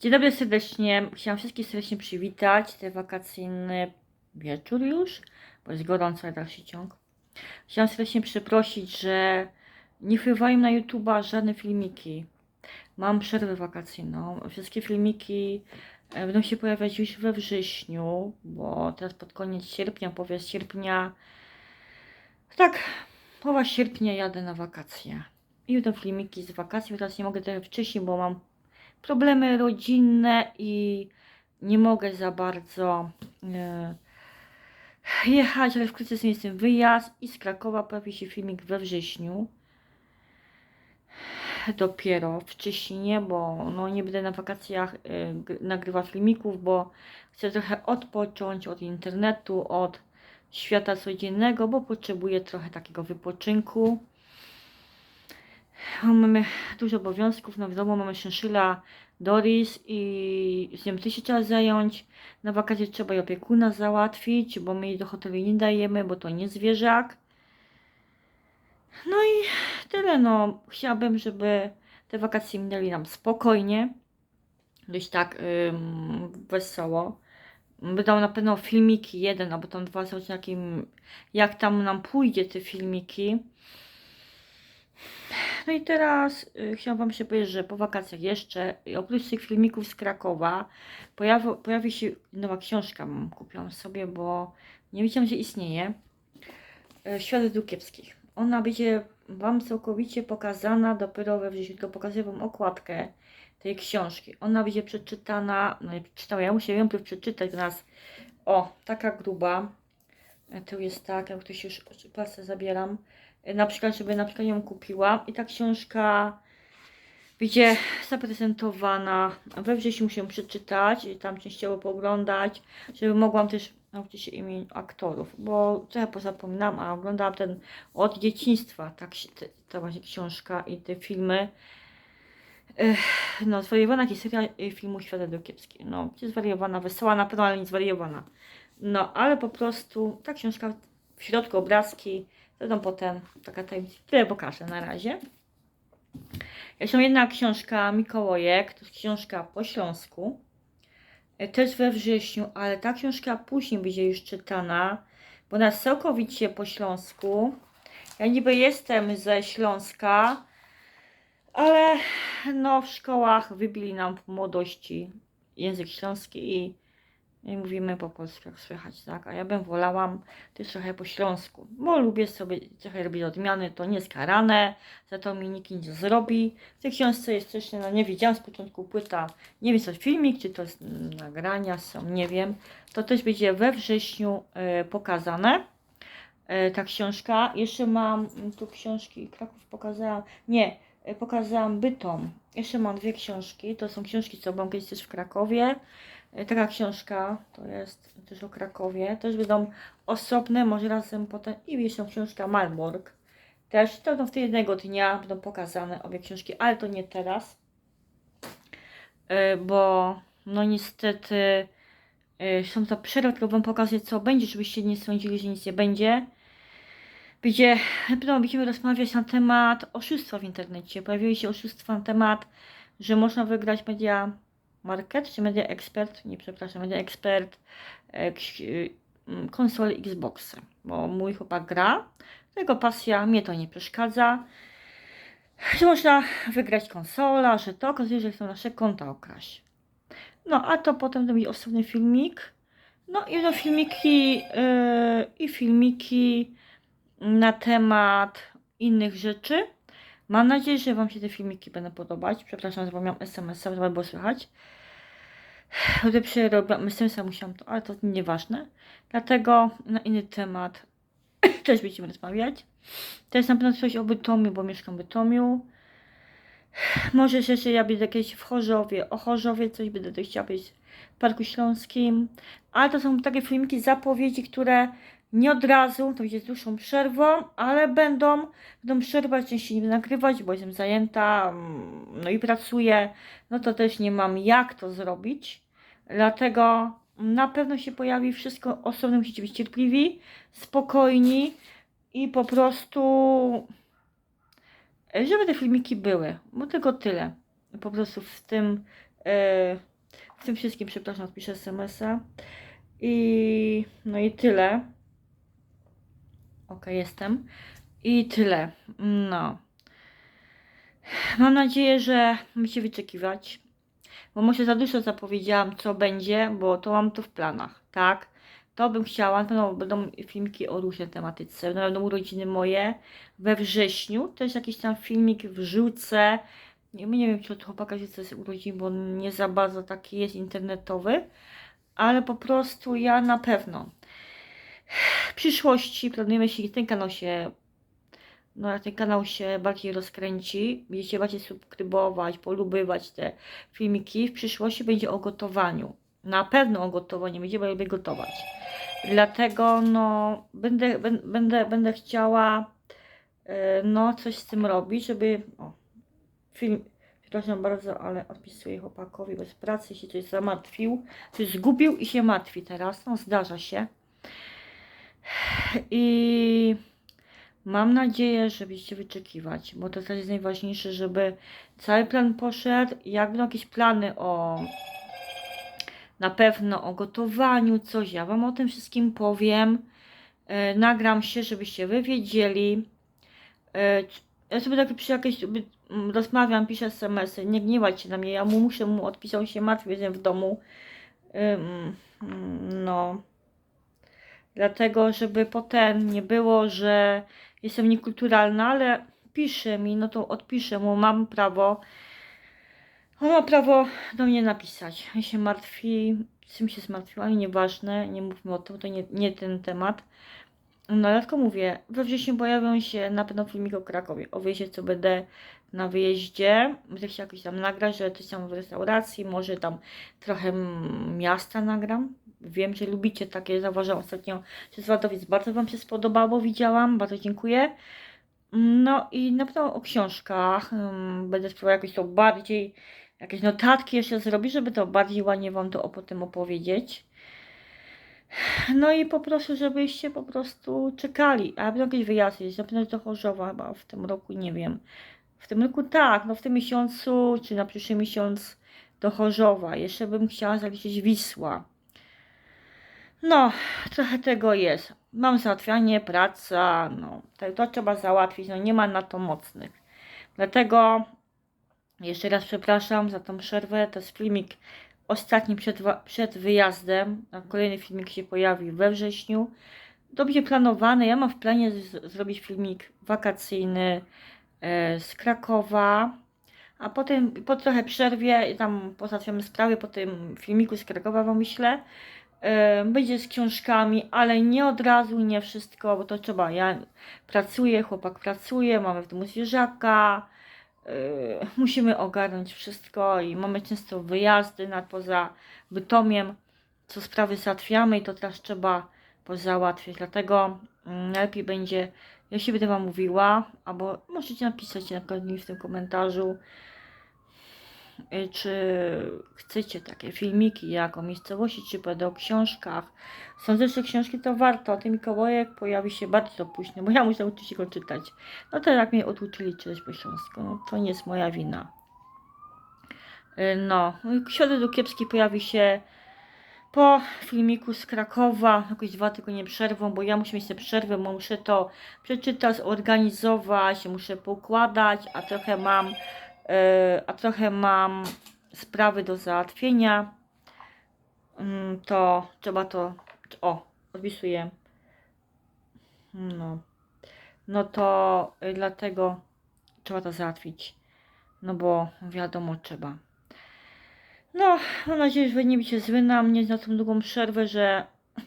Dzień dobry serdecznie. Chciałam wszystkich serdecznie przywitać. Ten wakacyjny wieczór już, bo jest gorąco dalszy ciąg. Chciałam serdecznie przeprosić, że nie wpływają na YouTube'a żadne filmiki. Mam przerwę wakacyjną. Wszystkie filmiki e, będą się pojawiać już we wrześniu, bo teraz pod koniec sierpnia, połowie sierpnia, tak, połowa sierpnia jadę na wakacje. I będą filmiki z wakacji, bo teraz nie mogę trochę wcześniej, bo mam problemy rodzinne i nie mogę za bardzo e, jechać, ale wkrótce jest ten wyjazd i z Krakowa pojawi się filmik we wrześniu. Dopiero wcześniej nie, bo no, nie będę na wakacjach e, nagrywać filmików, bo chcę trochę odpocząć od internetu, od świata codziennego, bo potrzebuję trochę takiego wypoczynku. Mamy dużo obowiązków, no wiadomo, mamy szynszyla Doris i z nią się trzeba zająć. Na wakacje trzeba jej opiekuna załatwić, bo my jej do hotelu nie dajemy, bo to nie zwierzak. No i tyle, no. Chciałabym, żeby te wakacje minęli nam spokojnie, dość tak ym, wesoło. Będą na pewno filmiki, jeden albo tam dwa z odcinkiem, jak tam nam pójdzie te filmiki. No i teraz y, chciałam Wam się powiedzieć, że po wakacjach jeszcze, oprócz tych filmików z Krakowa, pojawi, pojawi się nowa książka, kupiłam sobie, bo nie wiedziałam, że istnieje. Y, Świat według kiepskich. Ona będzie Wam całkowicie pokazana dopiero we wrześniu, tylko pokazuję Wam okładkę tej książki. Ona będzie przeczytana, no nie przeczytała, ja muszę ją przeczytać nas. O, taka gruba. E, Tu jest tak, jak ktoś już pasę zabieram. E, Na przykład, żeby na przykład ją kupiła i ta książka będzie zaprezentowana. We wrześniu muszę ją przeczytać i tam częściowo pooglądać, żeby mogłam też nauczyć się imień aktorów, bo trochę pozapominam, a oglądałam ten od dzieciństwa, tak te, ta właśnie książka i te filmy. No, zwariowana historia y, filmu Świata do Kiepski. No, zwariowana, wesoła na pewno, ale nie zwariowana. No, ale po prostu ta książka w środku obrazki, zresztą potem taka tajemnica, tyle pokażę na razie. Jeszcze jedna książka Mikołajek, to jest książka po śląsku, e, też we wrześniu, ale ta książka później będzie już czytana, bo ona jest całkowicie po śląsku. Ja niby jestem ze Śląska, ale no w szkołach wybili nam w młodości język śląski i, i mówimy po polsku, jak słychać, tak? A ja bym wolałam też trochę po śląsku, bo lubię sobie trochę robić odmiany, to nie jest karane, za to mi nikt nic nie zrobi. W tej książce jest coś, no nie wiedziałam z początku płyta, nie wiem co filmik, czy to jest nagrania są, nie wiem. To też będzie we wrześniu e, pokazane. E, ta książka. Jeszcze mam mm, tu książki, Kraków pokazałam, nie, e, pokazałam Bytom. Jeszcze mam dwie książki, to są książki, co byłam kiedyś też w Krakowie. E, Taka książka, to jest też o Krakowie, też będą osobne, może razem potem, i jeszcze książka Malbork. Też to będą w tej jednego dnia będą pokazane obie książki, ale to nie teraz, E, bo no niestety e, są to przerwy, tylko wam pokazuję co będzie, żebyście nie sądzili, że nic nie będzie. Gdzie pewno będziemy rozmawiać na temat oszustwa w internecie. Pojawiły się oszustwa na temat, że można wygrać media market, czy media expert, nie przepraszam, media expert, e, y, mm, konsole Xboxa, bo mój chłopak gra, jego pasja, mnie to nie przeszkadza, że można wygrać konsola, że to okazuje, że chcą nasze konta okraść. No, a to potem będzie osobny filmik, no i no filmiki, yy, i filmiki na temat innych rzeczy. Mam nadzieję, że Wam się te filmiki będą podobać. Przepraszam, zapomniałam SMS-a, żeby było słychać. Gdy przerobiłam SMS-a, musiałam to, ale to nieważne. Dlatego na inny temat też będziemy rozmawiać. Też na pewno coś o Bytomiu, bo mieszkam w Bytomiu. Może jeszcze ja będę kiedyś w Chorzowie, o Chorzowie coś będę też chciała powiedzieć w Parku Śląskim. Ale to są takie filmiki, zapowiedzi, które nie od razu, to będzie z dłuższą przerwą, ale będą, będą przerwać, częściej nie nagrywać, bo jestem zajęta, mm, no i pracuję, no to też nie mam jak to zrobić. Dlatego na pewno się pojawi wszystko osobno, musicie być cierpliwi, spokojni i po prostu, e, żeby te filmiki były, bo tylko tyle. Po prostu w tym, e, W tym wszystkim, przepraszam, odpiszę SMS-a. I no i tyle. Ok, jestem. I tyle. No. Mam nadzieję, że będziecie wyczekiwać. Bo może za dużo zapowiedziałam, co będzie, bo to mam to w planach, tak? To bym chciała, pewno będą filmiki o różnej tematyce. Na pewno urodziny moje we wrześniu. Też jakiś tam filmik wrzucę. Nie, nie wiem, czy od chłopaka się coś urodzin, bo nie za bardzo taki jest internetowy. Ale po prostu ja na pewno w przyszłości planujemy się, ten kanał się no ten kanał się bardziej rozkręci, będziecie bardziej subskrybować, polubywać te filmiki, w przyszłości będzie o gotowaniu. Na pewno o gotowaniu, będziemy lubię gotować. Dlatego no będę, będę, będę, będę chciała e, no coś z tym robić, żeby o, film, przepraszam bardzo, ale odpisuję chłopakowi bez pracy, się coś zamartwił, coś zgubił i się martwi teraz, no zdarza się. I Mam nadzieję, że będziecie wyczekiwać, bo to jest najważniejsze, żeby cały plan poszedł. Jak będą jakieś plany o na pewno o gotowaniu, coś, ja Wam o tym wszystkim powiem. E, nagram się, żebyście Wy wiedzieli. E, ja sobie takie przy jakieś rozmawiam, piszę SMS-y, nie gniewajcie na mnie, ja mu muszę mu odpisał się jestem w domu. Mm, no. Dlatego, żeby potem nie było, że jestem niekulturalna, ale pisze mi, no to odpiszę mu, mam prawo. On ma prawo do mnie napisać. Ja się martwi, z czym się zmartwiła, i nieważne, nie mówmy o tym, to nie, nie ten temat. No ale tylko mówię, we wrześniu pojawią się na pewno filmik o Krakowie, o wyjeździe, co będę na wyjeździe. Będę chciała jakoś tam nagrać, że coś tam w restauracji, może tam trochę miasta nagram. Wiem, że lubicie takie, zauważyłam ostatnio, że Zładowiec bardzo Wam się spodobało, widziałam, bardzo dziękuję. No i na pewno o książkach um, będę spróbować jakoś to bardziej, jakieś notatki jeszcze zrobić, żeby to bardziej ładnie Wam to o potem opowiedzieć. No i poproszę, żebyście po prostu czekali. A będą jakieś wyjazdy, na pewno do Chorzowa chyba w tym roku, nie wiem. W tym roku tak, no w tym miesiącu, czy na przyszły miesiąc do Chorzowa. Jeszcze bym chciała zaliczyć Wisła. No, trochę tego jest. Mam załatwianie, praca, no, to, to trzeba załatwić, no nie ma na to mocnych. Dlatego jeszcze raz przepraszam za tą przerwę. To jest filmik ostatni przed, przed wyjazdem. A kolejny filmik się pojawi we wrześniu. To będzie planowane. Ja mam w planie zrobić filmik wakacyjny e, z Krakowa. A potem po trochę przerwie, tam pozałatwiamy sprawy po tym filmiku z Krakowa, wam myślę będzie z książkami, ale nie od razu, nie wszystko, bo to trzeba. Ja pracuję, chłopak pracuje, mamy w domu zwierzaka, yy, musimy ogarnąć wszystko i mamy często wyjazdy na poza Bytomiem, co sprawy załatwiamy i to teraz trzeba pozałatwiać. Dlatego mm, najlepiej będzie, ja się będę Wam mówiła, albo możecie napisać na mi w tym komentarzu, czy chcecie takie filmiki jak o miejscowości, czy będę o książkach. Sądzę, że książki to warto. Ten Mikołajek pojawi się bardzo późno, bo ja muszę uczyć się go czytać. No to jak mnie oduczyli czytać po śląsku, no to nie jest moja wina. Y, no, Środę do pojawi się po filmiku z Krakowa, jakoś dwa tygodnie przerwą, bo ja muszę mieć tę przerwę, bo muszę to przeczytać, zorganizować, muszę poukładać, a trochę mam a trochę mam sprawy do załatwienia, mm, to trzeba to, o, odpisuję, no, no to y, dlatego trzeba to załatwić, no bo wiadomo, trzeba. No, mam nadzieję, że nie będzie zły na mnie za tą długą przerwę, że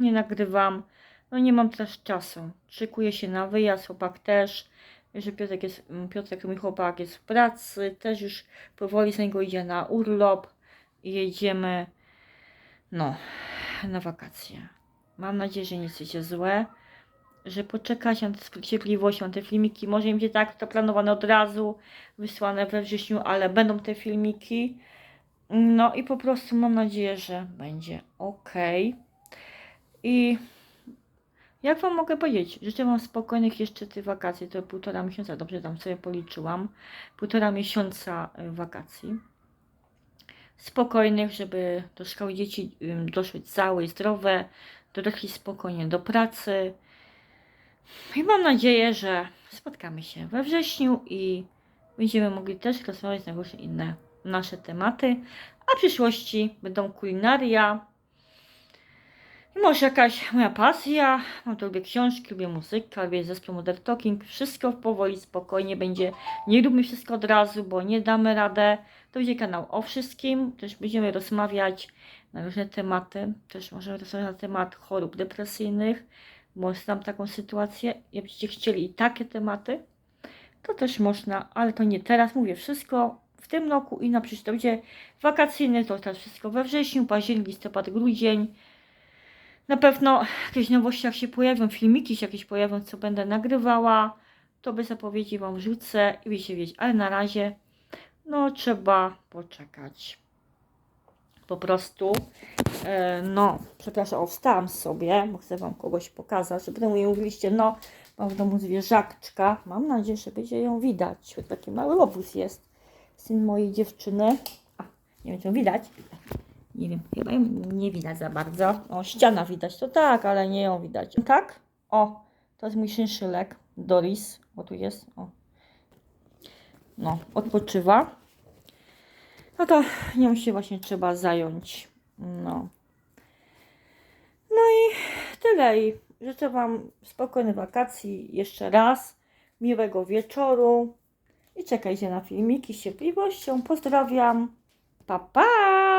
nie nagrywam. No nie mam teraz czasu. Szykuję się na wyjazd, chłopak też że Piotrek, jest, mm, Piotrek, mój chłopak, jest w pracy, też już powoli z niego idzie na urlop i jedziemy, no, na wakacje. Mam nadzieję, że nie jesteście złe, że poczekacie na cierpliwością te filmiki. Może nie będzie tak to planowane od razu, wysłane we wrześniu, ale będą te filmiki. No i po prostu mam nadzieję, że będzie ok. I jak Wam mogę powiedzieć? Życzę Wam spokojnych jeszcze tych wakacji. To półtora miesiąca, dobrze tam sobie policzyłam. Półtora miesiąca y, wakacji. spokojnych, żeby do szkoły dzieci doszły całe i zdrowe, dorośli spokojnie do pracy. I mam nadzieję, że spotkamy się we wrześniu i będziemy mogli też rozmawiać na różne inne nasze tematy. A w przyszłości będą kulinaria. Może jakaś moja pasja. Mam to lubię książki, lubię muzykę, lubię zespół Modern Talking. Wszystko powoli, spokojnie będzie. Nie róbmy wszystko od razu, bo nie damy radę. To będzie kanał o wszystkim. Też będziemy rozmawiać na różne tematy. Też możemy rozmawiać na temat chorób depresyjnych, bo znam taką sytuację. Jakbyście chcieli i takie tematy, to też można, ale to nie teraz. Mówię wszystko w tym roku i na przyszłość. To będzie wakacyjny, to teraz wszystko we wrześniu, październik, listopad, grudzień. Na pewno jakieś nowości jak się pojawią, filmiki się jakieś pojawią, co będę nagrywała, to bez zapowiedzi Wam wrzucę i będziecie wiedzieć, ale na razie no trzeba poczekać. Po prostu, e, no, przepraszam, o, wstałam sobie, bo chcę Wam kogoś pokazać, żeby potem nie mówiliście, no, mam w domu zwierzaczka, mam nadzieję, że będzie ją widać, taki mały obóz jest, syn mojej dziewczyny, a, nie czy ją widać, nie wiem, chyba ją nie widać za bardzo. O, ściana widać, to tak, ale nie ją widać. Tak? O, to jest mój szynszylek, Doris, bo tu jest, o. No, odpoczywa. No to nią się właśnie trzeba zająć. No. No i tyle. I życzę Wam spokojnych wakacji jeszcze raz, miłego wieczoru i czekajcie na filmiki z cierpliwością. Pozdrawiam. Pa, pa!